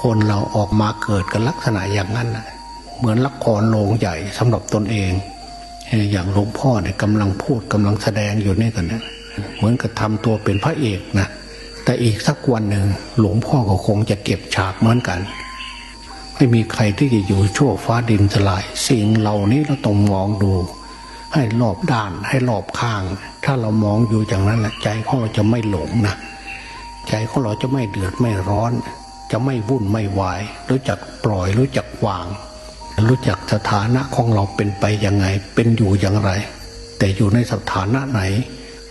คนเราออกมาเกิดกันลักษณะอย่างนั้นนะเหมือนละครโรงใหญ่สำหรับตนเอง อย่างหลวงพ่อเนี่ยกำลังพูดกำลังแสดงอยู่นี่กันนะเหมือนกับทำตัวเป็นพระเอกนะแต่อีกสักวันหนึ่งหลวงพ่อก็คงจะเก็บฉากเหมือนกัน ไม่มีใครที่จะอยู่ชั่วฟ้าดินสลาย สิ่งเหล่านี้เราต้องมองดู ให้รอบด้านให้รอบข้าง ถ้าเรามองอยู่อย่างนั้นแหละใจของเราจะไม่หลงนะใจของเราจะไม่เดือดไม่ร้อน จะไม่วุ่นไม่วาย รู้จักปล่อยรู้จักวาง รู้จักสถานะของเราเป็นไปยังไง เป็นอยู่อย่างไร แต่อยู่ในสถานะไหน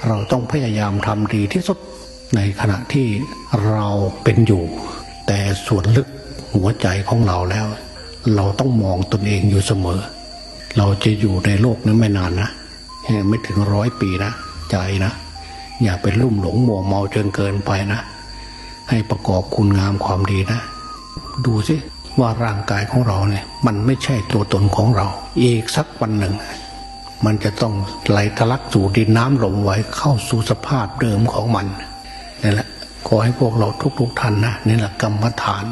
เราต้องพยายามทำดีที่สุดในขณะที่เราเป็นอยู่ แต่ส่วนลึกหัวใจของเราแล้ว เราต้องมองตนเองอยู่เสมอ เราจะอยู่ในโลกนี้ไม่นานนะไม่ถึงร้อยปีนะใจนะ อย่าไปลุ่มหลงมัวเมาจนเกินไปนะ ให้ประกอบคุณงามความดีนะ ดูสิว่าร่างกายของเราเนี่ย มันไม่ใช่ตัวตนของเรา อีกสักวันหนึ่ง มันจะต้องไหลทะลักสู่ดินน้ำลมไว้เข้าสู่สภาพเดิมของมันนี่แหละขอให้พวกเราทุกๆท่านนะนี่แหละกรรมฐาน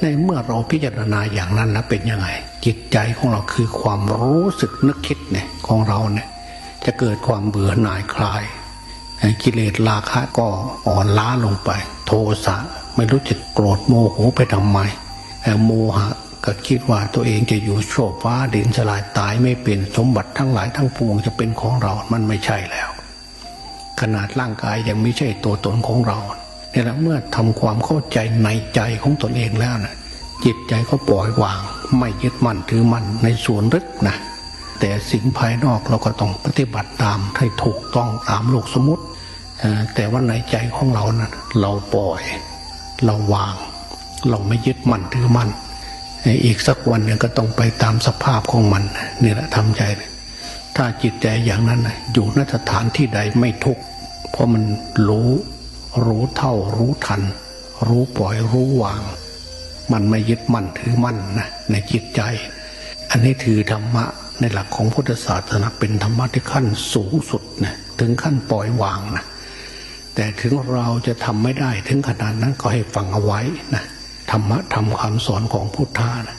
ในเมื่อเราพิจารณาอย่างนั้นแล้วเป็นยังไง จิตใจของเราคือความรู้สึกนึกคิดเนี่ยของเราเนี่ยจะเกิดความเบื่อหน่ายคลาย กิเลสราคะก็อ่อนล้าลงไป โทสะไม่รู้จะโกรธโมโหไปทำไมโมหะก็คิดว่าตัวเองจะอยู่โชคฟ้าดินสลายตายไม่เป็นสมบัติทั้งหลายทั้งปวงจะเป็นของเรา มันไม่ใช่แล้ว ขนาดร่างกายยังไม่ใช่ตัวตนของเราเนี่ยแหละเมื่อทำความเข้าใจในใจของตนเองแล้วนะจิตใจก็ปล่อยวาง ไม่ยึดมั่นถือมั่นในส่วนลึกนะ แต่สิ่งภายนอกเราก็ต้องปฏิบัติตามให้ถูกต้องตามโลกสมมติ แต่ว่าในใจของเรานะเราปล่อย เราวาง เราไม่ยึดมั่นถือมั่นอีกสักวันหนึ่งก็ต้องไปตามสภาพของมันนี่แหละทำใจ ถ้าจิตใจอย่างนั้นอยู่นสถานที่ใดไม่ทุกข์เพราะมันรู้รู้เท่ารู้ทัน รู้ปล่อยรู้วาง มันไม่ยึดมั่นถือมั่นนะในจิตใจ อันนี้ถือธรรมะ ในหลักของพุทธศาสนาเป็นธรรมะที่ขั้นสูงสุดนะถึงขั้นปล่อยวางนะแต่ถึงเราจะทำไม่ได้ถึงขนาดนั้นก็ให้ฟังเอาไว้นะธรรมะทำคำสอนของพุทธานะ